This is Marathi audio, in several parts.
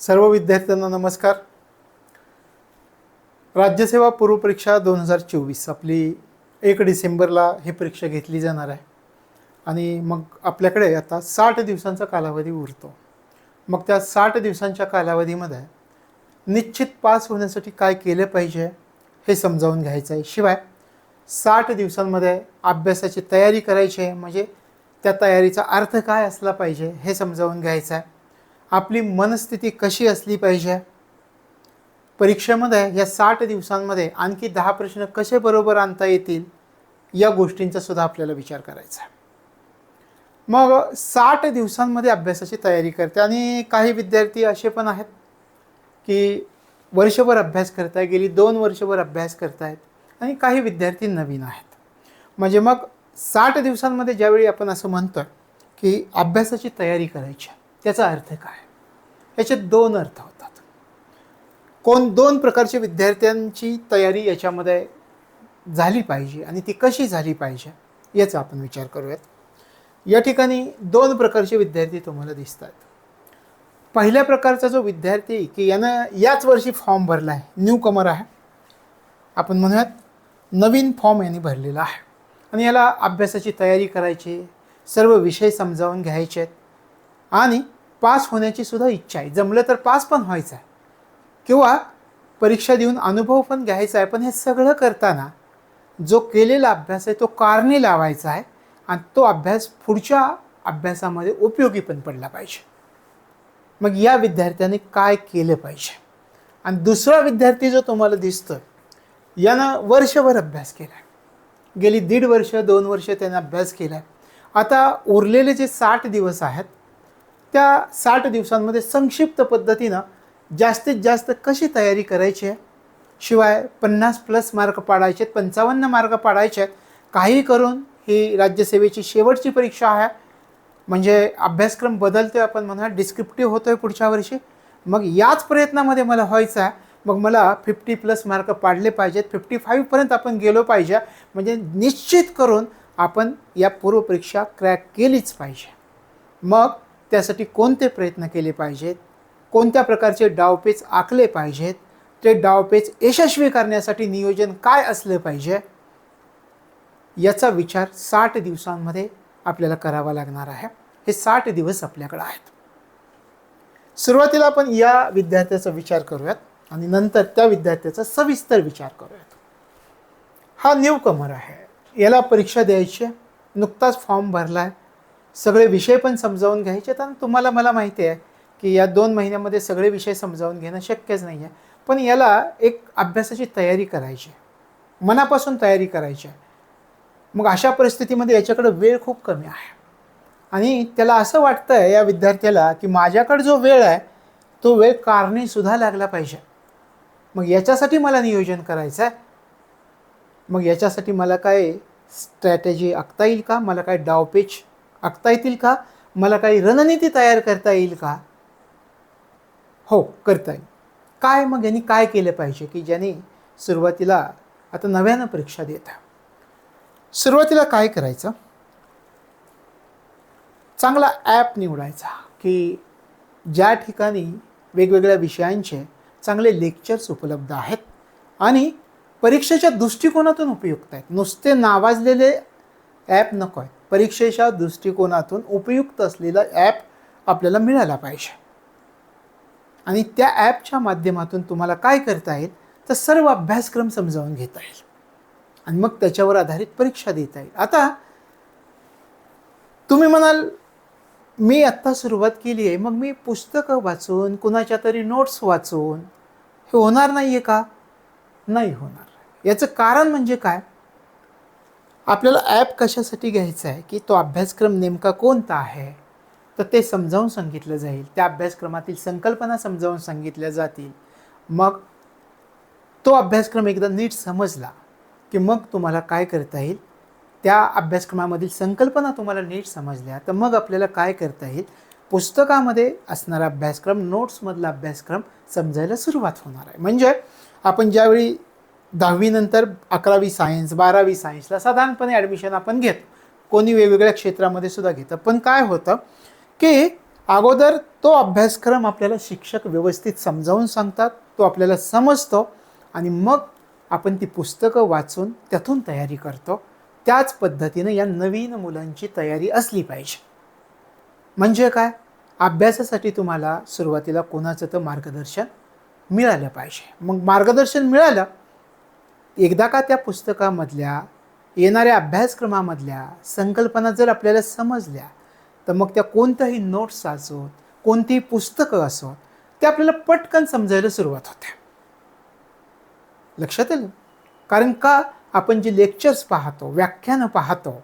सर्व विद्यार्थ्यांना नमस्कार. राज्यसेवा पूर्वपरीक्षा दोन हजार चोवीस आपली एक डिसेंबरला ही परीक्षा घेतली जाणार आहे. आणि मग आपल्याकडे आता साठ दिवसांचा कालावधी उरतो. मग त्या साठ दिवसांच्या कालावधीमध्ये निश्चित पास होण्यासाठी काय केलं पाहिजे हे समजावून घ्यायचं आहे. शिवाय साठ दिवसांमध्ये अभ्यासाची तयारी करायची आहे म्हणजे त्या तयारीचा अर्थ काय असला पाहिजे हे समजावून घ्यायचं आहे. आपली मनस्थिती कशी असली पाहिजे? परीक्षेमध्ये या साठ दिवसांमध्ये आणखी दहा प्रश्न कसे बरोबर आणता येतील? या गोष्टींचा सुद्धा आपल्याला विचार करायचा आहे. मग साठ दिवसांमध्ये अभ्यासाची तयारी करते आणि काही विद्यार्थी असे पण आहेत की वर्षभर अभ्यास करताय गेली दोन वर्षभर अभ्यास करतायत आणि काही विद्यार्थी नवीन आहेत. म्हणजे मग साठ दिवसांमध्ये ज्यावेळी आपण असं म्हणतो की अभ्यासाची तयारी करायची त्याचा अर्थ काय? याचे दोन अर्थ होतात. कोण दोन प्रकारच्या विद्यार्थ्यांची तयारी याच्यामध्ये झाली पाहिजे आणि ती कशी झाली पाहिजे याचा आपण विचार करूयात. या ठिकाणी दोन प्रकारचे विद्यार्थी तुम्हाला दिसतात. पहिल्या प्रकारचा जो विद्यार्थी की यानं याच वर्षी फॉर्म भरला आहे न्यू कमर आहे. आपण म्हणूयात नवीन फॉर्म यांनी भरलेला आहे. आणि याला अभ्यासाची तयारी करायची सर्व विषय समजावून घ्यायचे आहेत आणि पास होण्याची सुद्धा इच्छा आहे. जमलं तर पास पण व्हायचं आहे. किंवा परीक्षा देऊन अनुभव पण घ्यायचा आहे. पण हे सगळं करताना जो केलेला अभ्यास आहे तो कारणे लावायचा आहे आणि तो अभ्यास पुढच्या अभ्यासामध्ये उपयोगी पण पडला पाहिजे. मग या विद्यार्थ्याने काय केलं पाहिजे? आणि दुसरा विद्यार्थी जो तुम्हाला दिसतो यानं वर्षभर अभ्यास केला आहे गेली दीड वर्ष दोन वर्ष त्यानं अभ्यास केला आहे आता उरलेले जे साठ दिवस आहेत त्या साठ दिवसांमध्ये संक्षिप्त पद्धतीनं जास्तीत जास्त कशी तयारी करायची आहे? शिवाय पन्नास प्लस मार्क पाडायचे आहेत पंचावन्न मार्क पाडायचे आहेत. काही करून ही राज्यसेवेची शेवटची परीक्षा आहे. म्हणजे अभ्यासक्रम बदलतोय आपण म्हणा डिस्क्रिप्टिव्ह होतोय पुढच्या वर्षी. मग याच प्रयत्नामध्ये मला व्हायचं आहे. मग मला फिफ्टी प्लस मार्क पाडले पाहिजेत. फिफ्टी फाईव्हपर्यंत आपण गेलो पाहिजे. म्हणजे निश्चित करून आपण या पूर्वपरीक्षा क्रॅक केलीच पाहिजे. मग त्यासाठी कोणते प्रयत्न केले पाहिजेत? कोणत्या प्रकारचे डावपेच आखले पाहिजेत? ते डावपेच यशस्वी करण्यासाठी नियोजन काय असलं पाहिजे? याचा विचार साठ दिवसांमध्ये आपल्याला करावा लागणार आहे. हे साठ दिवस आपल्याकडे आहेत. सुरुवातीला आपण या विद्यार्थ्याचा विचार करूयात आणि नंतर त्या विद्यार्थ्याचा सविस्तर विचार करूयात. हा न्यू कमर आहे. याला परीक्षा द्यायची नुकताच फॉर्म भरला आहे सगळे विषय पण समजावून घ्यायचे आणि तुम्हाला मला माहिती आहे की या दोन महिन्यामध्ये सगळे विषय समजावून घेणं शक्यच नाही आहे. पण याला एक अभ्यासाची तयारी करायची आहे. मनापासून तयारी करायची आहे. मग अशा परिस्थितीमध्ये याच्याकडे वेळ खूप कमी आहे. आणि त्याला असं वाटतं आहे या विद्यार्थ्याला की माझ्याकडे जो वेळ आहे तो वेळ कारणीसुद्धा लागला पाहिजे. मग याच्यासाठी मला नियोजन करायचं आहे. मग याच्यासाठी मला काय स्ट्रॅटेजी आखता येईल का? मला काय डावपेच आखता येतील का? मला काही रणनीती तयार करता येईल का? हो करता येईल. काय मग यांनी काय केलं पाहिजे की ज्याने सुरुवातीला आता नव्यानं परीक्षा देत आहे? सुरुवातीला काय करायचं? चांगला ॲप निवडायचा की ज्या ठिकाणी वेगवेगळ्या विषयांचे चांगले लेक्चर्स उपलब्ध आहेत आणि परीक्षेच्या दृष्टिकोनातून उपयुक्त आहेत. नुसते नावाजलेले ॲप नको आहेत. परीक्षेच्या दृष्टिकोनातून उपयुक्त असलेला ॲप आपल्याला मिळाला पाहिजे. आणि त्या ॲपच्या माध्यमातून तुम्हाला काय करता येईल? तर सर्व अभ्यासक्रम समजावून घेता येईल. आणि मग त्याच्यावर आधारित परीक्षा देता येईल. आता तुम्ही म्हणाल मी आत्ता सुरुवात केली आहे मग मी पुस्तकं वाचून कुणाच्या तरी नोट्स वाचून हे होणार नाही आहे का? नाही होणार. याचं कारण म्हणजे काय? आपल्याला ॲप कशासाठी घ्यायचा आहे? की तो अभ्यासक्रम नेमका कोणता आहे? तर ते समजावून सांगितलं जाईल. त्या अभ्यासक्रमातील संकल्पना समजावून सांगितल्या जातील. मग तो अभ्यासक्रम एकदा नीट समजला की मग तुम्हाला काय करता येईल? त्या अभ्यासक्रमामधील संकल्पना तुम्हाला नीट समजल्या. तर मग आपल्याला काय करता येईल? पुस्तकामध्ये असणारा अभ्यासक्रम नोट्समधला अभ्यासक्रम समजायला सुरुवात होणार आहे. म्हणजे आपण ज्यावेळी दहावीनंतर अकरावी सायन्स बारावी सायन्सला साधारणपणे ॲडमिशन आपण घेतो. कोणी वेगवेगळ्या क्षेत्रामध्ये सुद्धा घेतं. पण काय होतं की अगोदर तो अभ्यासक्रम आपल्याला शिक्षक व्यवस्थित समजावून सांगतात तो आपल्याला समजतो आणि मग आपण ती पुस्तकं वाचून त्यातून तयारी करतो. त्याच पद्धतीनं या नवीन मुलांची तयारी असली पाहिजे. म्हणजे काय? अभ्यासासाठी तुम्हाला सुरुवातीला कोणाचं तर मार्गदर्शन मिळालं पाहिजे. मग मार्गदर्शन मिळालं एकदा का त्या पुस्तकामधल्या येणाऱ्या अभ्यासक्रमामधल्या संकल्पना जर आपल्याला समजल्या तर मग त्या कोणत्याही नोट्स असोत कोणतीही पुस्तकं असोत ते आपल्याला पटकन समजायला सुरुवात होते. लक्षात येईल कारण का आपण जे लेक्चर्स पाहतो व्याख्यानं पाहतो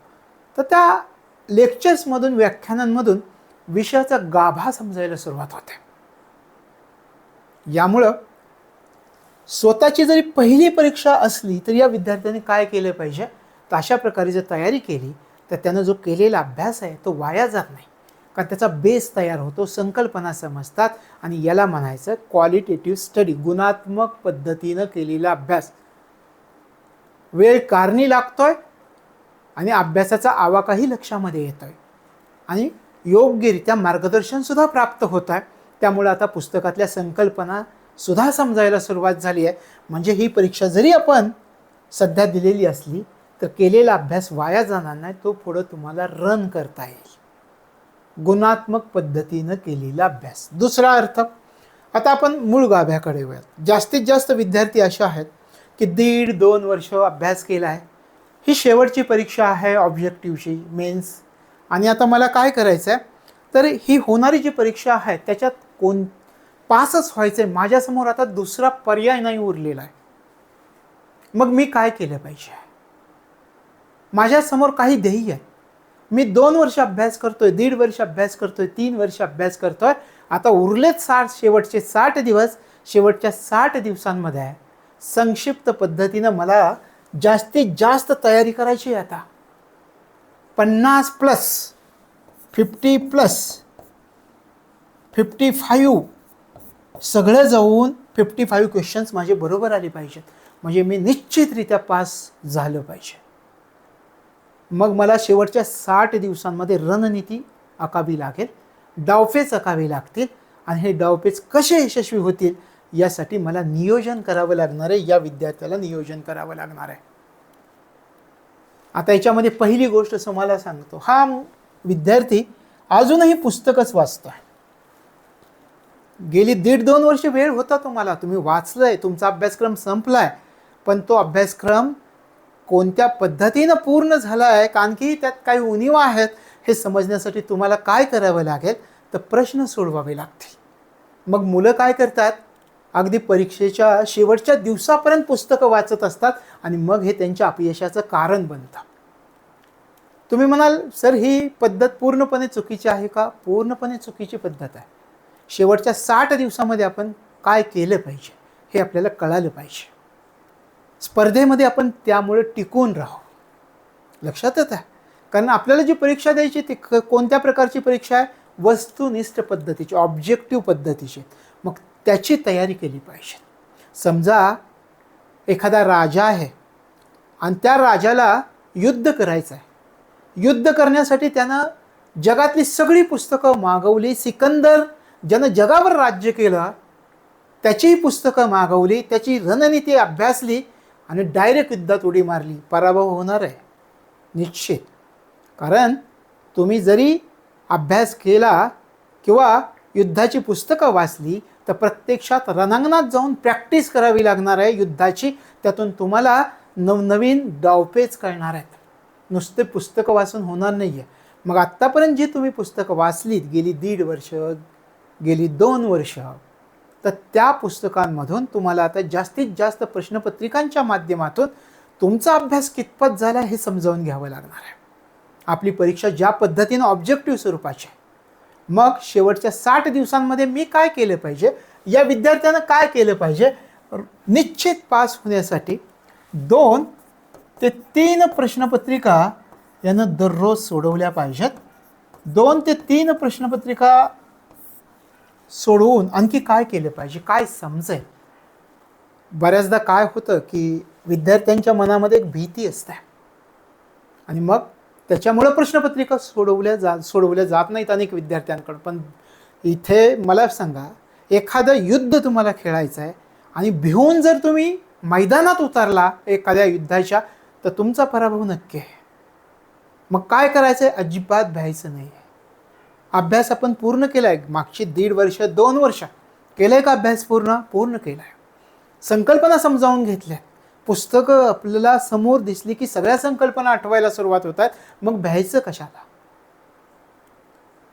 तर त्या लेक्चर्समधून व्याख्यानांमधून विषयाचा गाभा समजायला सुरुवात होते. यामुळं स्वतःची जरी पहिली परीक्षा असली तरी या विद्यार्थ्यांनी काय केलं पाहिजे? तर अशा प्रकारे जर तयारी केली तर त्यानं जो केलेला अभ्यास आहे तो वाया जात नाही. कारण त्याचा बेस तयार होतो संकल्पना समजतात आणि याला म्हणायचं क्वालिटेटिव्ह स्टडी गुणात्मक पद्धतीनं केलेला अभ्यास. वेळ कारणी लागतोय आणि अभ्यासाचा आवाकाही लक्षामध्ये येतोय. आणि योग्यरित्या मार्गदर्शनसुद्धा प्राप्त होत आहे. त्यामुळे आता पुस्तकातल्या संकल्पना सुद्धा समजायला सुरुवात झाली आहे. म्हणजे ही परीक्षा जरी आपण सध्या दिलेली असली तर केलेला अभ्यास वाया जाणार नाही तो पुढं तुम्हाला रन करता येईल. गुणात्मक पद्धतीनं केलेला अभ्यास. दुसरा अर्थ आता आपण मूळ गाभ्याकडे वळूयात. जास्तीत जास्त विद्यार्थी असे आहेत की दीड दोन वर्ष अभ्यास केला आहे. ही शेवटची परीक्षा आहे ऑब्जेक्टिव्हची मेन्स आणि आता मला काय करायचं आहे तर ही होणारी जी परीक्षा आहे त्याच्यात कोण पासच व्हायचं आहे माझ्यासमोर आता दुसरा पर्याय नाही उरलेला आहे. मग मी काय केलं पाहिजे? माझ्यासमोर काही ध्येय आहे. मी दोन वर्ष अभ्यास करतोय दीड वर्ष अभ्यास करतोय तीन वर्ष अभ्यास करतोय. आता उरलेत साठ शेवटचे साठ दिवस शेवटच्या साठ दिवसांमध्ये आहे संक्षिप्त पद्धतीनं मला जास्तीत जास्त तयारी करायची आहे आता. पन्नास plus fifty plus fifty five सगळं जाऊन फिफ्टी फाईव्ह क्वेश्चन्स माझे बरोबर आले पाहिजेत. म्हणजे मी निश्चितरित्या पास झालं पाहिजे. मग मला शेवटच्या साठ दिवसांमध्ये रणनीती आखावी लागेल डावपेच आखावे लागतील आणि हे डावपेच कसे यशस्वी होतील यासाठी मला नियोजन करावं लागणार आहे या विद्यार्थ्याला नियोजन करावं लागणार आहे. आता याच्यामध्ये पहिली गोष्ट तुम्हाला मला सांगतो. हा विद्यार्थी अजूनही पुस्तकच वाचतो आहे गेली दीड दोन वर्ष वेळ होता तुम्हाला. तुम्ही वाचलंय तुमचा अभ्यासक्रम संपलाय. पण तो अभ्यासक्रम कोणत्या पद्धतीनं पूर्ण झाला आहे कारण की त्यात काही उणीवा आहेत हे समजण्यासाठी तुम्हाला काय करावं लागेल तर प्रश्न सोडवावे लागतील. मग मुलं काय करतात? अगदी परीक्षेच्या शेवटच्या दिवसापर्यंत पुस्तकं वाचत असतात आणि मग हे त्यांच्या अपयशाचं कारण बनतं तुम्ही म्हणाल सर ही पद्धत पूर्णपणे चुकीची आहे का? पूर्णपणे चुकीची पद्धत आहे. शेवटच्या साठ दिवसामध्ये आपण काय केलं पाहिजे हे आपल्याला कळालं पाहिजे. स्पर्धेमध्ये आपण त्यामुळे टिकून राहू लक्षात येत आहे. कारण आपल्याला जी परीक्षा द्यायची ती क- कोणत्या प्रकारची परीक्षा आहे? वस्तुनिष्ठ पद्धतीची ऑब्जेक्टिव्ह पद्धतीची. मग त्याची तयारी केली पाहिजे. समजा एखादा राजा आहे आणि त्या राजाला युद्ध करायचं आहे युद्ध करण्यासाठी त्यानं जगातली सगळी पुस्तकं मागवली. सिकंदर ज्यानं जगावर राज्य केलं त्याचीही पुस्तकं मागवली त्याची रणनीती अभ्यासली आणि डायरेक्ट युद्धात उडी मारली. पराभव होणार आहे. निश्चित. कारण तुम्ही जरी अभ्यास केला किंवा युद्धाची पुस्तकं वाचली तर प्रत्यक्षात रणांगणात जाऊन प्रॅक्टिस करावी लागणार आहे युद्धाची. त्यातून तुम्हाला नवनवीन डावपेच कळणार आहेत. नुसते पुस्तकं वाचून होणार नाही आहे मग आत्तापर्यंत जी तुम्ही पुस्तकं वाचलीत गेली दीड वर्ष गेली दोन वर्ष तर त्या पुस्तकांमधून तुम्हाला आता जास्तीत जास्त प्रश्नपत्रिकांच्या माध्यमातून तुमचा अभ्यास कितपत झाला हे समजावून घ्यावं लागणार आहे. आपली परीक्षा ज्या पद्धतीनं ऑब्जेक्टिव्ह स्वरूपाची आहे मग शेवटच्या साठ दिवसांमध्ये मी काय केलं पाहिजे या विद्यार्थ्यानं काय केलं पाहिजे निश्चित पास होण्यासाठी दोन ते तीन प्रश्नपत्रिका यानं दररोज सोडवल्या पाहिजेत. दोन ते तीन प्रश्नपत्रिका सोडवून आणखी काय केलं पाहिजे? काय समजेल? बऱ्याचदा काय होतं की विद्यार्थ्यांच्या मनामध्ये एक भीती असते. आणि मग त्याच्यामुळं प्रश्नपत्रिका सोडवल्या जा सोडवल्या जात नाहीत अनेक विद्यार्थ्यांकडं. पण इथे मला सांगा एखादं युद्ध तुम्हाला खेळायचं आहे आणि भिवून जर तुम्ही मैदानात उतरला एखाद्या युद्धाच्या तर तुमचा पराभव नक्की आहे. मग काय करायचं आहे अजिबात भ्यायचं नाही आहे अभ्यास आपण पूर्ण केला आहे मागची दीड वर्ष दोन वर्ष केलं आहे का अभ्यास पूर्ण? पूर्ण केला आहे संकल्पना समजावून घेतल्या. पुस्तकं आपल्याला समोर दिसली की सगळ्या संकल्पना आठवायला सुरुवात होतात. मग भ्यायचं कशाला?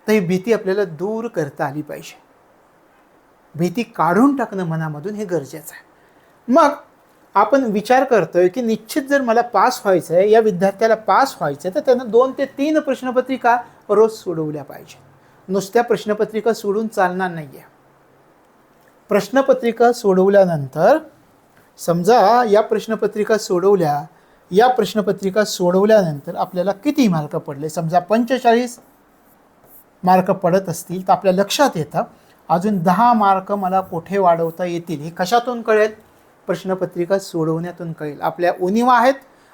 तर ही भीती आपल्याला दूर करता आली पाहिजे. भीती काढून टाकणं मनामधून हे गरजेचं आहे. मग आपण विचार करतोय की निश्चित जर मला पास व्हायचं आहे या विद्यार्थ्याला पास व्हायचं आहे तर त्यांना दोन ते तीन प्रश्नपत्रिका रोज सोडवल्या पाहिजेत. नुसत्या प्रश्नपत्रिका सोडून चालणार नाही आहे प्रश्नपत्रिका सोडवल्यानंतर समजा या प्रश्नपत्रिका सोडवल्या या प्रश्नपत्रिका सोडवल्यानंतर आपल्याला किती मार्क पडले? समजा पंचेचाळीस मार्क पडत असतील तर आपल्या लक्षात येतं अजून दहा मार्क मला कुठे वाढवता येतील हे कशातून कळेल? प्रश्नपत्रिका सोडवण्यातून कळेल. आपल्या उणिवा आहेत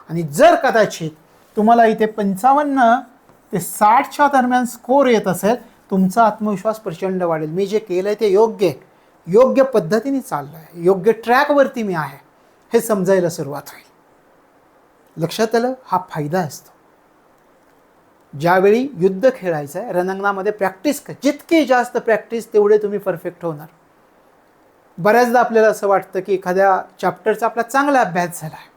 आणि जर कदाचित तुम्हाला इथे पंचावन्न ते साठच्या दरम्यान स्कोर येत असेल तुमचा आत्मविश्वास प्रचंड वाढेल. मी जे केलं आहे ते योग्य योग्य पद्धतीने चाललं आहे योग्य ट्रॅकवरती मी आहे. हे समजायला सुरुवात होईल. लक्षात आलं? हा फायदा असतो. ज्यावेळी युद्ध खेळायचं आहे रणांगणामध्ये प्रॅक्टिस कर. जितकी जास्त प्रॅक्टिस तेवढे तुम्ही परफेक्ट होणार. बऱ्याचदा आपल्याला असं वाटतं की एखाद्या चॅप्टरचा आपला चांगला अभ्यास झाला आहे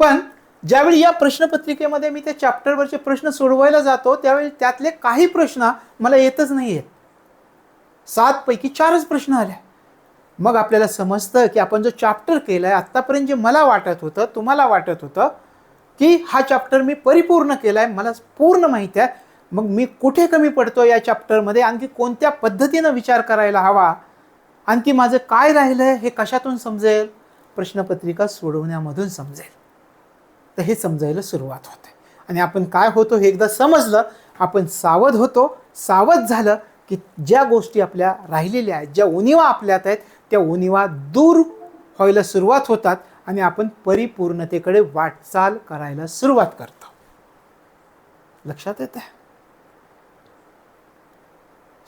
पण ज्यावेळी या प्रश्नपत्रिकेमध्ये मी त्या चॅप्टरवरचे प्रश्न सोडवायला जातो त्यावेळी त्यातले काही प्रश्न मला येतच नाही आहेत सातपैकी चारच प्रश्न आले मग आपल्याला समजतं की आपण जो चॅप्टर केला आहे आत्तापर्यंत जे मला वाटत होतं तुम्हाला वाटत होतं की हा चॅप्टर मी परिपूर्ण केला आहे मला पूर्ण माहिती आहे. मग मी कुठे कमी पडतो या चॅप्टरमध्ये आणखी कोणत्या पद्धतीनं विचार करायला हवा? आणखी माझं काय राहिलं आहे हे कशातून समजेल? प्रश्नपत्रिका सोडवण्यामधून समजेल. तर हे समजायला सुरुवात होते. आणि आपण काय होतो हे एकदा समजलं आपण सावध होतो. सावध झालं की ज्या गोष्टी आपल्या राहिलेल्या आहेत ज्या उणिवा आपल्यात आहेत त्या उणिवा दूर व्हायला सुरुवात होतात आणि आपण परिपूर्णतेकडे वाटचाल करायला सुरुवात करतो. लक्षात येत आहे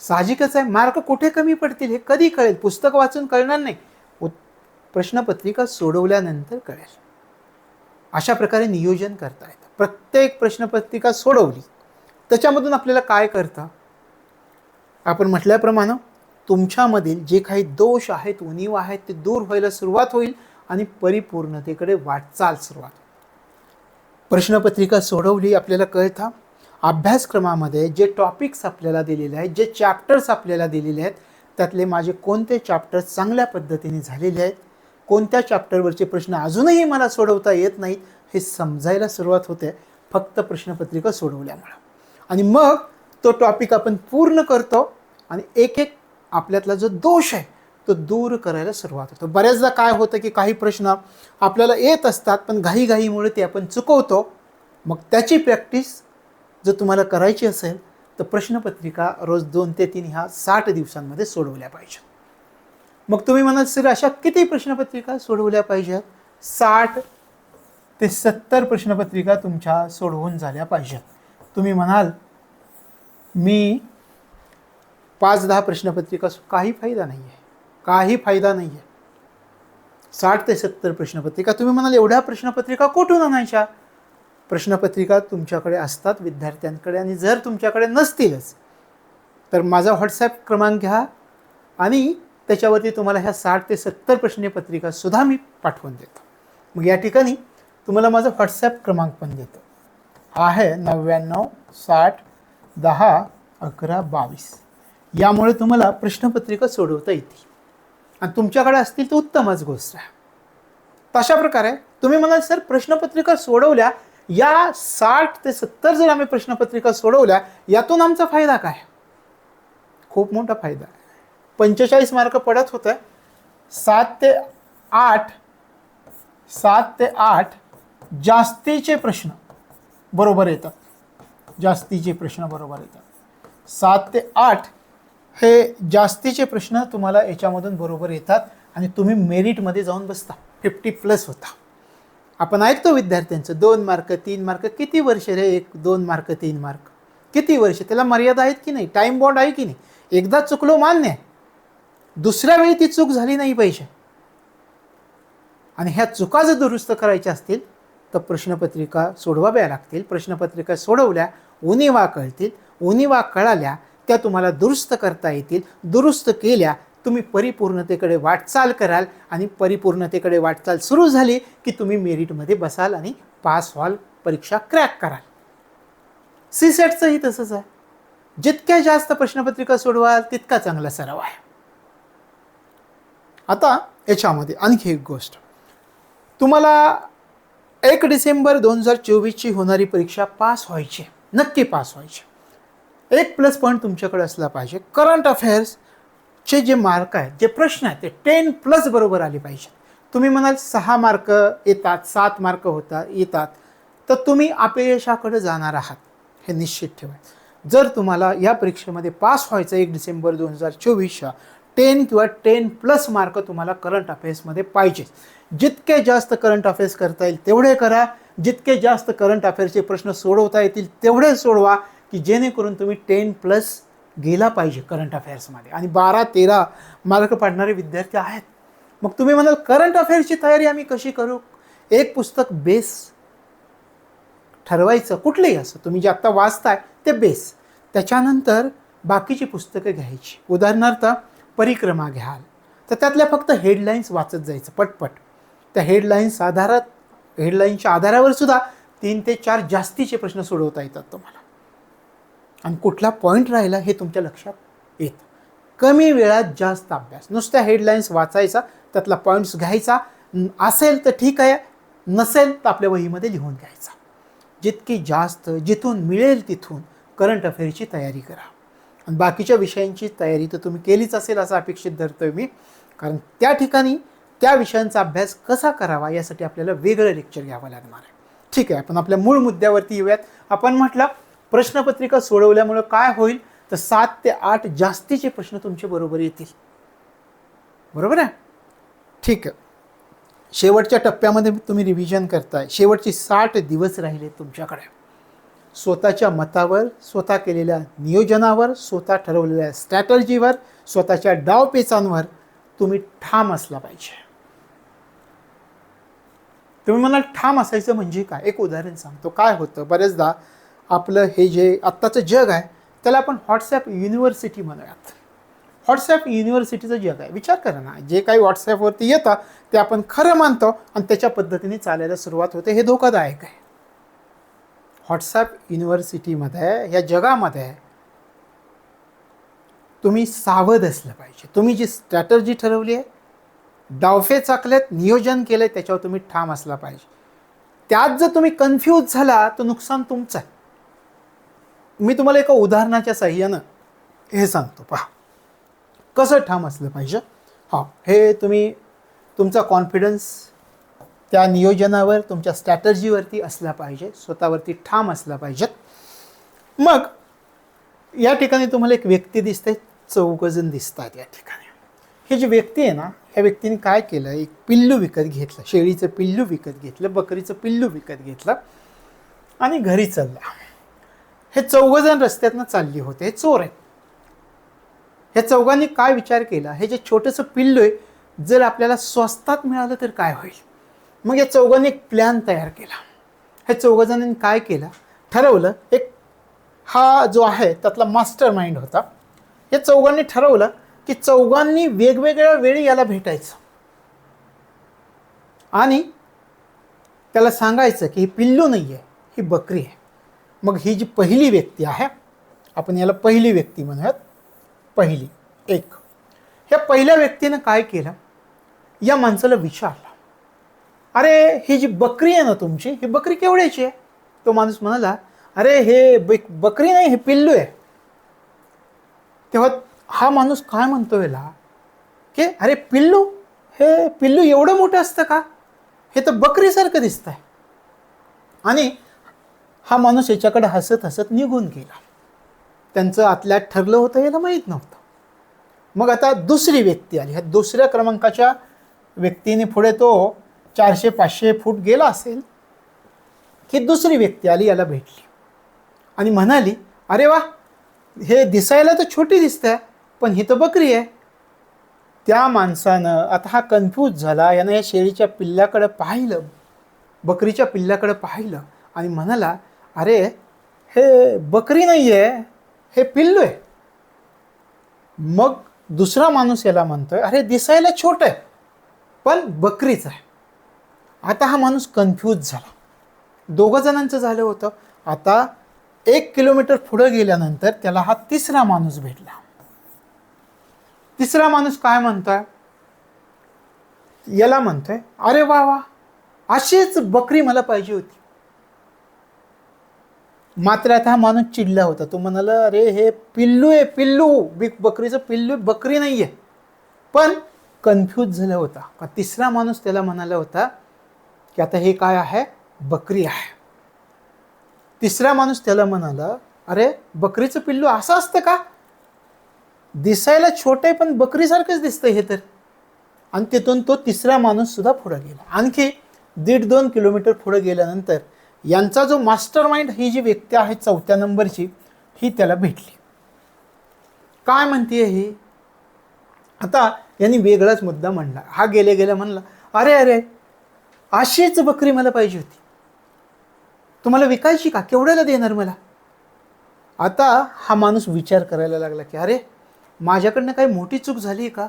साहजिकच आहे. मार्क कुठे कमी पडतील हे कधी कळेल? पुस्तक वाचून कळणार नाही. प्रश्नपत्रिका सोडवल्यानंतर कळेल. अशा प्रकारे नियोजन करता येतं. प्रत्येक प्रश्नपत्रिका सोडवली त्याच्यामधून आपल्याला काय करतं? आपण म्हटल्याप्रमाणे तुमच्यामधील जे काही दोष आहेत उणीव आहेत ते दूर व्हायला सुरुवात होईल आणि परिपूर्णतेकडे वाटचाल सुरुवात प्रश्नपत्रिका सोडवली आपल्याला कळतं अभ्यासक्रमामध्ये जे टॉपिक्स आपल्याला दिलेले आहेत जे चॅप्टर्स आपल्याला दिलेले आहेत त्यातले माझे कोणते चॅप्टर्स चांगल्या पद्धतीने झालेले आहेत कोणत्या चॅप्टरवरचे प्रश्न अजूनही मला सोडवता येत नाहीत हे समजायला सुरुवात होते. फक्त प्रश्नपत्रिका सोडवल्यामुळं. आणि मग तो टॉपिक आपण पूर्ण करतो आणि एक एक आपल्यातला जो दोष आहे तो दूर करायला सुरुवात होतो. बऱ्याचदा काय होतं की काही प्रश्न आपल्याला येत असतात पण घाईघाईमुळे ते आपण चुकवतो. मग त्याची प्रॅक्टिस जर तुम्हाला करायची असेल तर प्रश्नपत्रिका रोज दोन ते तीन ह्या साठ दिवसांमध्ये सोडवल्या पाहिजेत. मग तुम्ही म्हणाल सर अशा किती प्रश्नपत्रिका सोडवल्या पाहिजेत? साठ ते सत्तर प्रश्नपत्रिका तुमच्या सोडवून झाल्या पाहिजेत. तुम्ही म्हणाल मी पाच दहा प्रश्नपत्रिका काही फायदा नाही आहे काही फायदा नाही आहे साठ ते सत्तर प्रश्नपत्रिका तुम्ही म्हणाल एवढ्या प्रश्नपत्रिका कुठून आणायच्या? प्रश्नपत्रिका तुमच्याकडे असतात विद्यार्थ्यांकडे आणि जर तुमच्याकडे नसतीलच तर माझा व्हॉट्सॲप क्रमांक घ्या आणि त्याच्यावरती तुम्हाला ह्या साठ ते सत्तर प्रश्नपत्रिकासुद्धा मी पाठवून देतो. मग या ठिकाणी तुम्हाला माझा व्हॉट्सॲप क्रमांक पण देतो. हा आहे नव्याण्णव साठ दहा अकरा बावीस. यामुळे तुम्हाला प्रश्नपत्रिका सोडवता येतील. आणि तुमच्याकडे असतील तर उत्तमच गोष्ट आहे. तशा प्रकारे तुम्ही म्हणाल सर प्रश्नपत्रिका सोडवल्या या साठ ते सत्तर जर आम्ही प्रश्नपत्रिका सोडवल्या यातून आमचा फायदा काय? खूप मोठा फायदा आहे. पंचेचाळीस मार्क पडत होतं. सात ते आठ सात ते आठ जास्तीचे प्रश्न बरोबर येतात. जास्तीचे प्रश्न बरोबर येतात. सात ते आठ हे जास्तीचे प्रश्न तुम्हाला याच्यामधून बरोबर येतात आणि तुम्ही मेरिटमध्ये जाऊन बसता. फिफ्टी प्लस होता. आपण ऐकतो विद्यार्थ्यांचं दोन मार्क तीन मार्क किती वर्ष रे? एक दोन मार्क तीन मार्क. किती वर्ष? त्याला मर्यादा आहेत की नाही? टाईम बॉन्ड आहे की नाही? एकदा चुकलो मान्य आहे. दुसऱ्या वेळी ती चूक झाली नाही पाहिजे. आणि ह्या चुका जर दुरुस्त करायच्या असतील तर प्रश्नपत्रिका सोडवाव्या लागतील. प्रश्नपत्रिका सोडवल्या उणिवा कळतील. उणिवा कळाल्या त्या तुम्हाला दुरुस्त करता येतील. दुरुस्त केल्या तुम्ही परिपूर्णतेकडे वाटचाल कराल आणि परिपूर्णतेकडे वाटचाल सुरू झाली की तुम्ही मेरिटमध्ये बसाल आणि पास व्हाल परीक्षा क्रॅक कराल. सी सेटचंही तसंच आहे. जितक्या जास्त प्रश्नपत्रिका सोडवाल तितका चांगला सराव आहे. आता याच्यामध्ये आणखी एक गोष्ट. तुम्हाला एक डिसेंबर दोन हजार चोवीसची होणारी परीक्षा पास व्हायची आहे. नक्की पास व्हायची एक प्लस पॉईंट तुमच्याकडे असला पाहिजे. करंट अफेअर्सचे जे मार्क आहेत जे प्रश्न आहेत ते टेन प्लस बरोबर आले पाहिजेत. तुम्ही म्हणाल सहा मार्क येतात सात मार्क होतात येतात. तर तुम्ही अपयशाकडे जाणार आहात. हे निश्चित ठेवा. जर तुम्हाला या परीक्षेमध्ये पास व्हायचं एक डिसेंबर दोन हजार चोवीसच्या टेन किंवा टेन प्लस मार्क तुम्हाला करंट अफेअर्समध्ये पाहिजे. जितके जास्त करंट अफेअर्स करता येईल तेवढे करा. जितके जास्त करंट अफेअर्सचे प्रश्न सोडवता येतील तेवढे सोडवा की जेणेकरून तुम्ही टेन प्लस गेला पाहिजे करंट अफेअर्समध्ये आणि बारा तेरा मार्क पाडणारे विद्यार्थी आहेत. मग तुम्ही म्हणाल करंट अफेअर्सची तयारी आम्ही कशी करू? एक पुस्तक बेस ठरवायचं कुठलंही असं तुम्ही जे आत्ता वाचताय ते बेस त्याच्यानंतर बाकीची पुस्तकं घ्यायची. उदाहरणार्थ परिक्रमा घ्याल. तर त्यातल्या फक्त हेडलाईन्स वाचत जायचं पटपट. त्या हेडलाईन्स आधारात हेडलाईन्सच्या आधारावर सुद्धा तीन ते चार जास्तीचे प्रश्न सोडवता येतात तुम्हाला. आणि कुठला पॉईंट राहिला हे तुमच्या लक्षात येतं. कमी वेळात जास्त अभ्यास. नुसत्या हेडलाईन्स वाचायचा त्यातला पॉईंट्स घ्यायचा असेल तर ठीक आहे नसेल तर आपल्या वहीमध्ये लिहून घ्यायचा. जितकी जास्त जिथून मिळेल तिथून करंट अफेअरची तयारी करा. बाकीच्या विषयांची तयारी तर तुम्ही केलीच असेल असं अपेक्षित धरतोय मी. कारण त्या ठिकाणी त्या विषयांचा अभ्यास कसा करावा यासाठी आपल्याला वेगळं लेक्चर घ्यावं लागणार आहे. ठीक आहे आपण आपल्या मूळ मुद्द्यावरती येऊयात. आपण म्हटलं प्रश्नपत्रिका सोडवल्यामुळं काय होईल? तर सात ते आठ जास्तीचे प्रश्न तुमचे बरोबर येतील. बरोबर आहे? ठीक आहे. शेवटच्या टप्प्यामध्ये तुम्ही रिव्हिजन करताय. शेवटचे साठ दिवस राहिले तुमच्याकडे. स्वतःच्या मतावर स्वतः केलेल्या नियोजनावर स्वतः ठरवलेल्या स्ट्रॅटर्जीवर स्वतःच्या डावपेचांवर तुम्ही ठाम असला पाहिजे. तुम्ही म्हणाल ठाम असायचं म्हणजे काय? एक उदाहरण सांगतो. काय होतं? बरेचदा आपलं हे जे आत्ताचं जग आहे त्याला आपण व्हॉट्सॲप युनिव्हर्सिटी म्हणूयात. व्हॉट्सॲप युनिव्हर्सिटीचं जग आहे. विचार करा ना जे काही व्हॉट्सॲपवरती येतं ते आपण खरं मानतो आणि त्याच्या पद्धतीने चालायला सुरुवात होते. हे धोकादायक आहे. व्हॉट्सॲप युनिव्हर्सिटीमध्ये या जगामध्ये तुम्ही सावध असलं पाहिजे. तुम्ही जी स्ट्रॅटर्जी ठरवली आहे डावफे चाकलेत नियोजन केलं आहे त्याच्यावर तुम्ही ठाम असला पाहिजे. त्यात जर तुम्ही कन्फ्यूज झाला तर नुकसान तुमचं आहे. मी तुम्हाला एका उदाहरणाच्या साह्यानं हे सांगतो पहा. कसं ठाम असलं पाहिजे? हां हे तुम्ही तुमचा कॉन्फिडन्स त्या नियोजनावर तुमच्या स्ट्रॅटर्जीवरती असला पाहिजे स्वतःवरती ठाम असला पाहिजेत. मग या ठिकाणी तुम्हाला एक व्यक्ती दिसते चौघजण दिसतात या ठिकाणी. ही जी व्यक्ती आहे ना ह्या व्यक्तीने काय केलं? एक पिल्लू विकत घेतलं शेळीचं पिल्लू विकत घेतलं बकरीचं पिल्लू विकत घेतलं आणि घरी चालला. हे चौघजण रस्त्यातनं चालली होते हे चोर आहेत. ह्या चौघांनी काय विचार केला? हे जे छोटंसं पिल्लू आहे जर आपल्याला स्वस्तात मिळालं तर काय होईल? मग या चौघांनी एक प्लॅन तयार केला. ह्या चौघजणांनी काय केलं? ठरवलं एक हा जो आहे त्यातला मास्टर माइंड होता. या चौघांनी ठरवलं की चौघांनी वेगवेगळ्या वेळी याला भेटायचं. आणि त्याला सांगायचं की ही पिल्लू नाही आहे ही बकरी आहे. मग ही जी पहिली व्यक्ती आहे आपण याला पहिली व्यक्ती म्हणूयात. पहिली एक. ह्या पहिल्या व्यक्तीनं काय केलं? या माणसाला विचारलं. अरे ही जी बकरी आहे ना तुमची ही बकरी केवढ्याची आहे? तो माणूस म्हणाला अरे हे बकरी नाही हे पिल्लू आहे. तेव्हा हा माणूस काय म्हणतो याला? की अरे पिल्लू? हे पिल्लू एवढं मोठं असतं का? हे तर बकरीसारखं दिसतंय. आणि हा माणूस याच्याकडे हसत हसत निघून गेला. त्यांचं आतल्यात ठरलं होतं याला माहीत नव्हतं. मग आता दुसरी व्यक्ती आली. ह्या दुसऱ्या क्रमांकाच्या व्यक्तीने पुढे तो चारशे पाचशे फूट गेला असेल की दुसरी व्यक्ती आली याला भेटली. आणि म्हणाली अरे वा हे दिसायला तर छोटी दिसतंय पण ही तर बकरी आहे. त्या माणसानं आता हा कन्फ्यूज झाला यानं या शेळीच्या पिल्ल्याकडं पाहिलं बकरीच्या पिल्ल्याकडं पाहिलं आणि म्हणाला अरे हे बकरी नाही आहे हे पिल्लू आहे. मग दुसरा माणूस याला म्हणतोय अरे दिसायला छोट आहे पण बकरीच आहे. आता हा माणूस कन्फ्यूज झाला. दोघं जणांचं झालं होतं. आता एक किलोमीटर पुढं गेल्यानंतर त्याला हा तिसरा माणूस भेटला. तिसरा माणूस काय म्हणतोय? याला म्हणतोय अरे वा वा अशीच बकरी मला पाहिजे होती. मात्र आता हा माणूस चिडला होता. तो म्हणाला अरे हे पिल्लू आहे पिल्लू. बिग बकरीचं पिल्लू बकरी नाही आहे पण कन्फ्यूज झाला होता. का तिसरा माणूस त्याला म्हणाला होता की आता हे काय आहे? बकरी आहे. तिसरा माणूस त्याला म्हणाला अरे बकरीचं पिल्लू असं असतं का? दिसायला छोटं आहे पण बकरीसारखंच दिसतंय हे तर. आणि तिथून तो तिसरा माणूस सुद्धा गेला. आणखी दीड दोन किलोमीटर पुढं गेल्यानंतर यांचा जो मास्टर माइंड ही जी व्यक्ती आहे चौथ्या नंबरची ही त्याला भेटली. काय म्हणते ही? आता यांनी वेगळाच मुद्दा म्हणला. हा गेले गेले म्हणला अरे अरे अशीच बकरी मला पाहिजे होती. तुम्हाला विकायची का? केवढ्याला देणार मला? आता हा माणूस विचार करायला लागला की अरे माझ्याकडनं काही मोठी चूक झाली का?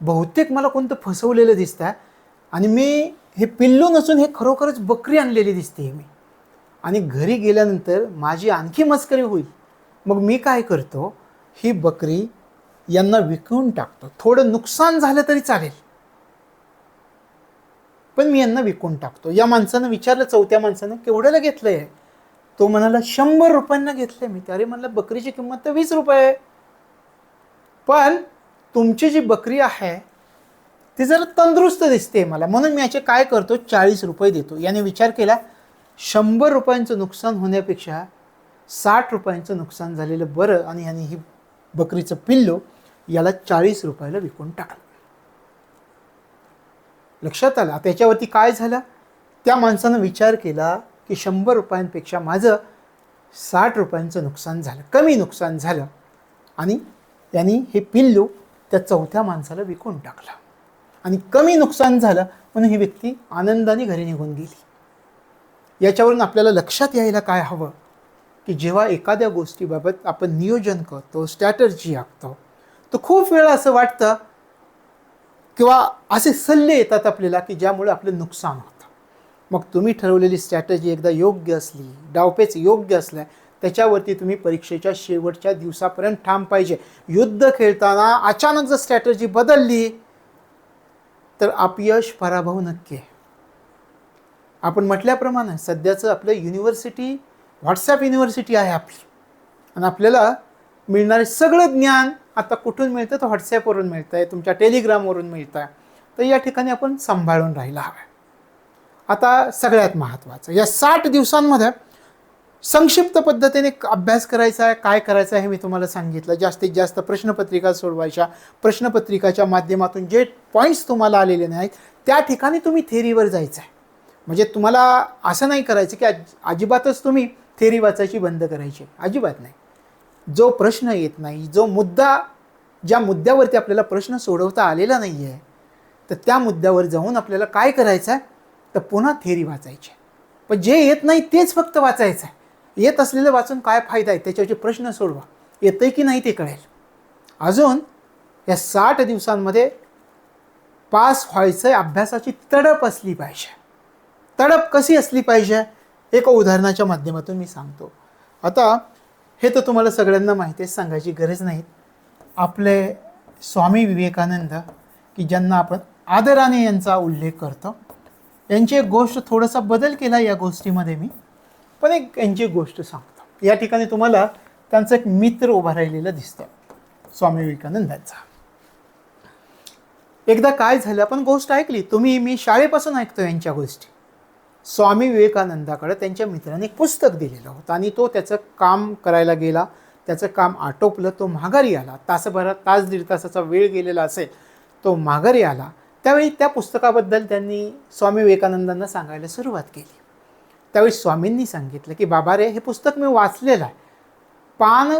बहुतेक मला कोणतं फसवलेलं दिसतं आहे आणि मी हे पिल्लू नसून हे खरोखरच बकरी आणलेली दिसते मी. आणि घरी गेल्यानंतर माझी आणखी मस्करी होईल. मग मी काय करतो? ही बकरी यांना विकून टाकतो. थोडं नुकसान झालं तरी चालेल. पण मी यांना विकून टाकतो. या माणसानं विचारलं चौथ्या माणसानं केवढ्याला घेतलं आहे तो म्हणाला शंभर रुपयांना घेतलंय मी. त्यारे म्हणलं बकरीची किंमत तर वीस रुपये आहे. पण तुमची जी बकरी आहे ती जरा तंदुरुस्त दिसते मला. म्हणून मी याचे काय करतो? चाळीस रुपये देतो. याने विचार केला शंभर रुपयांचं नुकसान होण्यापेक्षा साठ रुपयांचं नुकसान झालेलं बरं आणि याने ही बकरीचं पिल्लो याला चाळीस रुपयाला विकून टाकलं. लक्षात आला? त्याच्यावरती काय झालं? त्या माणसानं विचार केला की शंभर रुपयांपेक्षा माझं साठ रुपयांचं नुकसान झालं. कमी नुकसान झालं. आणि त्यांनी हे पिल्लू त्या चौथ्या माणसाला विकून टाकलं. आणि कमी नुकसान झालं म्हणून ही व्यक्ती आनंदाने घरी निघून गेली. याच्यावरून आपल्याला लक्षात यायला काय हवं? की जेव्हा एखाद्या गोष्टीबाबत आपण नियोजन करतो स्ट्रॅटर्जी आखतो तर खूप वेळा असं वाटतं किंवा असे सल्ले येतात आपल्याला की ज्यामुळे आपलं नुकसान होतं. मग तुम्ही ठरवलेली स्ट्रॅटजी एकदा योग्य असली डावपेच योग्य असल्या त्याच्यावरती तुम्ही परीक्षेच्या शेवटच्या दिवसापर्यंत ठाम पाहिजे. युद्ध खेळताना अचानक जर स्ट्रॅटजी बदलली तर अपयश पराभव नक्की आहे. आपण म्हटल्याप्रमाणे सध्याचं आपलं युनिव्हर्सिटी व्हॉट्सॲप युनिव्हर्सिटी आहे आपली. आणि आपल्याला मिळणारे सगळं ज्ञान आता कुठून मिळतं तर व्हॉट्सॲपवरून मिळतं आहे तुमच्या टेलिग्रामवरून मिळतं आहे तर या ठिकाणी आपण सांभाळून राहायला हवं आता सगळ्यात महत्त्वाचं या साठ दिवसांमध्ये संक्षिप्त पद्धतीने अभ्यास करायचा आहे काय करायचं आहे हे मी तुम्हाला सांगितलं. जास्तीत जास्त प्रश्नपत्रिका सोडवायच्या प्रश्नपत्रिकाच्या माध्यमातून जे पॉईंट्स तुम्हाला आलेले नाहीत त्या ठिकाणी तुम्ही थेरीवर जायचं आहे म्हणजे तुम्हाला असं नाही करायचं की अजिबातच तुम्ही थेरी वाचायची बंद करायची. अजिबात नाही. जो प्रश्न येत नाही जो मुद्दा ज्या मुद्द्यावरती आपल्याला प्रश्न सोडवता आलेला नाही आहे तर त्या मुद्द्यावर जाऊन आपल्याला काय करायचं आहे तर पुन्हा थेरी वाचायची. आहे. पण जे येत नाही तेच फक्त वाचायचं आहे येत असलेलं वाचून काय फायदा आहे? त्याच्यावरचे प्रश्न सोडवा. येतं की नाही ते कळेल. अजून या साठ दिवसांमध्ये पास व्हायचं आहे अभ्यासाची तडप असली पाहिजे. तडप कशी असली पाहिजे? एका उदाहरणाच्या माध्यमातून मी सांगतो. आता हे तर तुम्हाला सगळ्यांना माहिती आहे सांगायची गरज नाही. आपले स्वामी विवेकानंद की ज्यांना आपण आदराने यांचा उल्लेख करतो यांची एक गोष्ट थोडासा बदल केला या गोष्टीमध्ये मी पण एक यांची गोष्ट सांगतो. या ठिकाणी तुम्हाला त्यांचा एक मित्र उभा राहिलेला दिसतो स्वामी विवेकानंदांचा. एकदा काय झालं आपण गोष्ट ऐकली तुम्ही मी शाळेपासून ऐकतो यांच्या गोष्टी. स्वामी विवेकानंदाकडे त्यांच्या मित्राने एक पुस्तक दिलेलं होतं. आणि तो त्याचं काम करायला गेला. त्याचं काम आटोपलं. तो माघारी आला. तासभरात तास दीड तासाचा वेळ गेलेला असेल तो माघारी आला. त्यावेळी त्या पुस्तकाबद्दल त्यांनी स्वामी विवेकानंदांना सांगायला सुरुवात केली. त्यावेळी स्वामींनी सांगितलं की बाबा रे हे पुस्तक मी वाचलेलं आहे. पान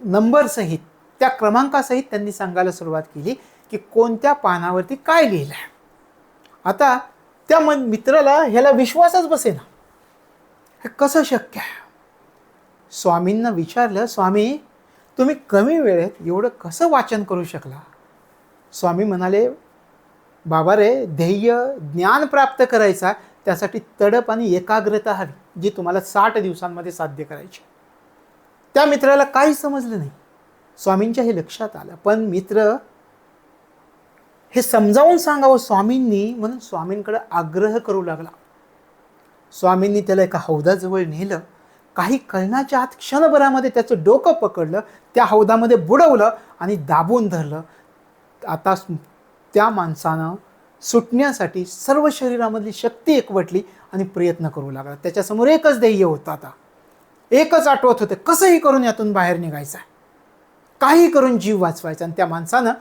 नंबरसहित त्या क्रमांकासहित त्यांनी सांगायला सुरुवात केली की कोणत्या पानावरती काय लिहिलं आहे आता त्या मन मित्राला ह्याला विश्वासच बसेना. हे कसं शक्य आहे? स्वामींना विचारलं स्वामी तुम्ही कमी वेळेत एवढं कसं वाचन करू शकला? स्वामी म्हणाले बाबा रे ध्येय ज्ञान प्राप्त करायचा त्यासाठी तडप आणि एकाग्रता हवी जी तुम्हाला साठ दिवसांमध्ये साध्य करायची. त्या मित्राला काही समजलं नाही. स्वामींच्या हे लक्षात आलं. पण मित्र हे समजावून सांगावं स्वामींनी म्हणून स्वामींकडे आग्रह करू लागला. स्वामींनी त्याला एका हौदाजवळ नेलं. काही कळणाच्या आत क्षणभरामध्ये त्याचं डोकं पकडलं त्या हौदामध्ये बुडवलं आणि दाबून धरलं. आता त्या माणसानं सुटण्यासाठी सर्व शरीरामधली शक्ती एकवटली आणि प्रयत्न करू लागला. त्याच्यासमोर एकच ध्येय होतं आता. एकच आठवत होतं कसंही करून यातून बाहेर निघायचं काही करून जीव वाचवायचा आणि त्या माणसानं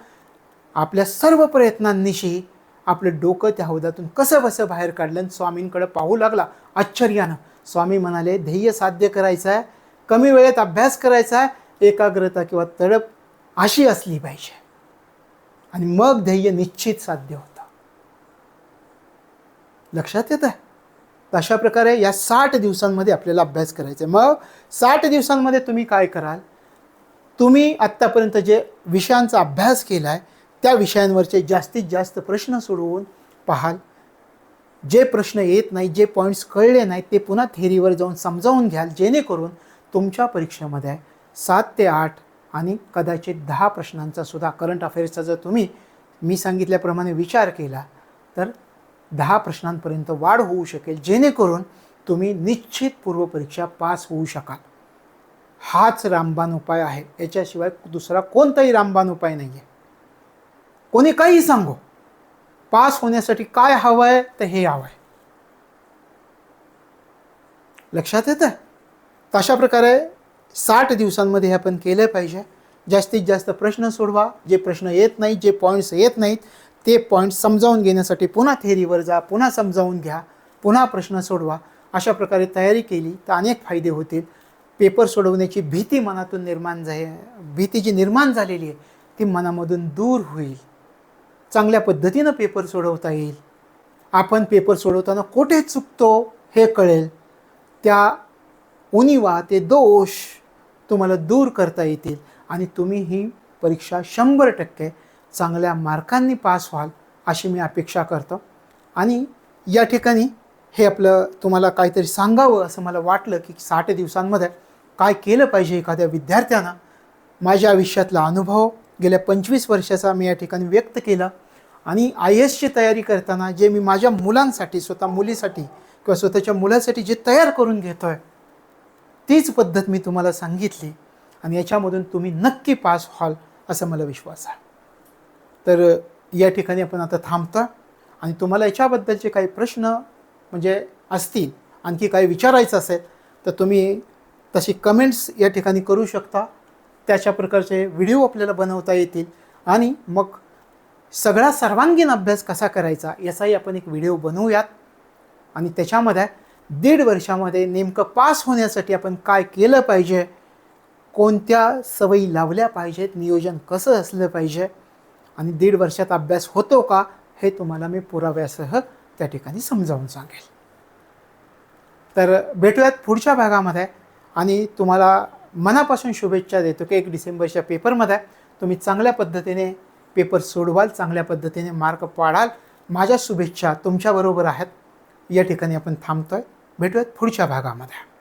आपल्या सर्व प्रयत्नांनिशी आपलं डोकं त्या हौदातून कसं बसं बाहेर काढलं आणि स्वामींकडे पाहू लागला. आश्चर्यानं. स्वामी म्हणाले ध्येय साध्य करायचं आहे कमी वेळेत अभ्यास करायचा आहे एकाग्रता किंवा तडप अशी असली पाहिजे. आणि मग ध्येय निश्चित साध्य होतं. लक्षात येत आहे अशा प्रकारे या साठ दिवसांमध्ये आपल्याला अभ्यास करायचा आहे मग साठ दिवसांमध्ये तुम्ही काय कराल? तुम्ही आत्तापर्यंत जे विषयांचा अभ्यास केला आहे त्या विषयांवरचे जास्तीत जास्त प्रश्न सोडवून पाहाल. जे प्रश्न येत नाही जे पॉईंट्स कळले नाहीत ते पुन्हा थेरीवर जाऊन समजावून घ्याल जेणेकरून तुमच्या परीक्षेमध्ये सात ते आठ आणि कदाचित दहा प्रश्नांचा सुद्धा करंट अफेअर्सचा जर तुम्ही मी सांगितल्याप्रमाणे विचार केला तर दहा प्रश्नांपर्यंत वाढ होऊ शकेल जेणेकरून तुम्ही निश्चित पूर्वपरीक्षा पास होऊ शकाल. हाच रामबाण उपाय आहे. याच्याशिवाय दुसरा कोणताही रामबाण उपाय नाही आहे कोणी काही सांगो. पास होण्यासाठी काय हवं आहे तर हे हवं आहे लक्षात येतं तशा प्रकारे साठ दिवसांमध्ये हे आपण केलं पाहिजे. जास्तीत जास्त प्रश्न सोडवा. जे प्रश्न येत नाहीत जे पॉईंट्स येत नाहीत ते पॉईंट्स समजावून घेण्यासाठी पुन्हा थेरीवर जा पुन्हा समजावून घ्या पुन्हा प्रश्न सोडवा. अशा प्रकारे तयारी केली तर अनेक फायदे होतील. पेपर सोडवण्याची भीती मनातून निर्माण झाली भीती जी निर्माण झालेली आहे ती मनामधून दूर होईल. चांगल्या पद्धतीनं पेपर सोडवता येईल. आपण पेपर सोडवताना कुठे चुकतो हे कळेल. त्या उणिवा ते दोष तुम्हाला दूर करता येतील आणि तुम्ही ही परीक्षा शंभर टक्के चांगल्या मार्कांनी पास व्हाल अशी मी अपेक्षा करतो. आणि या ठिकाणी हे आपलं तुम्हाला काहीतरी सांगावं असं मला वाटलं की साठ दिवसांमध्ये काय केलं पाहिजे एखाद्या विद्यार्थ्यानं. माझ्या आयुष्यातला अनुभव गेल्या पंचवीस वर्षाचा मी या ठिकाणी व्यक्त केला. आणि आय एसची तयारी करताना जे मी माझ्या मुलांसाठी स्वतः मुलीसाठी किंवा स्वतःच्या मुलासाठी जे तयार करून घेतो आहे तीच पद्धत मी तुम्हाला सांगितली. आणि याच्यामधून तुम्ही नक्की पास व्हाल असा मला विश्वास आहे. तर या ठिकाणी आपण आता थांबतो आणि तुम्हाला याच्याबद्दलचे काही प्रश्न म्हणजे असतील आणखी काही विचारायचं असेल तर तुम्ही तशी कमेंट्स या ठिकाणी करू शकता. त्याच्या प्रकारचे व्हिडिओ आपल्याला बनवता येतील. आणि मग सगळा सर्वांगीण अभ्यास कसा करायचा याचाही आपण एक व्हिडिओ बनवूयात. आणि त्याच्यामध्ये दीड वर्षामध्ये नेमकं पास होण्यासाठी आपण काय केलं पाहिजे? कोणत्या सवयी लावल्या पाहिजेत? नियोजन कसं असलं पाहिजे? आणि दीड वर्षात अभ्यास होतो का? हे तुम्हाला मी पुराव्यासह त्या ठिकाणी समजावून सांगेल. तर भेटूयात पुढच्या भागामध्ये. आणि तुम्हाला मनापासून शुभेच्छा देतो की एक डिसेंबरच्या पेपरमध्ये तुम्ही चांगल्या पद्धतीने पेपर सोडवाल चांगल्या पद्धतीने मार्क पाडाल. माझ्या शुभेच्छा तुमच्याबरोबर आहेत. या ठिकाणी आपण थांबतोय. भेटूयात पुढच्या भागामध्ये.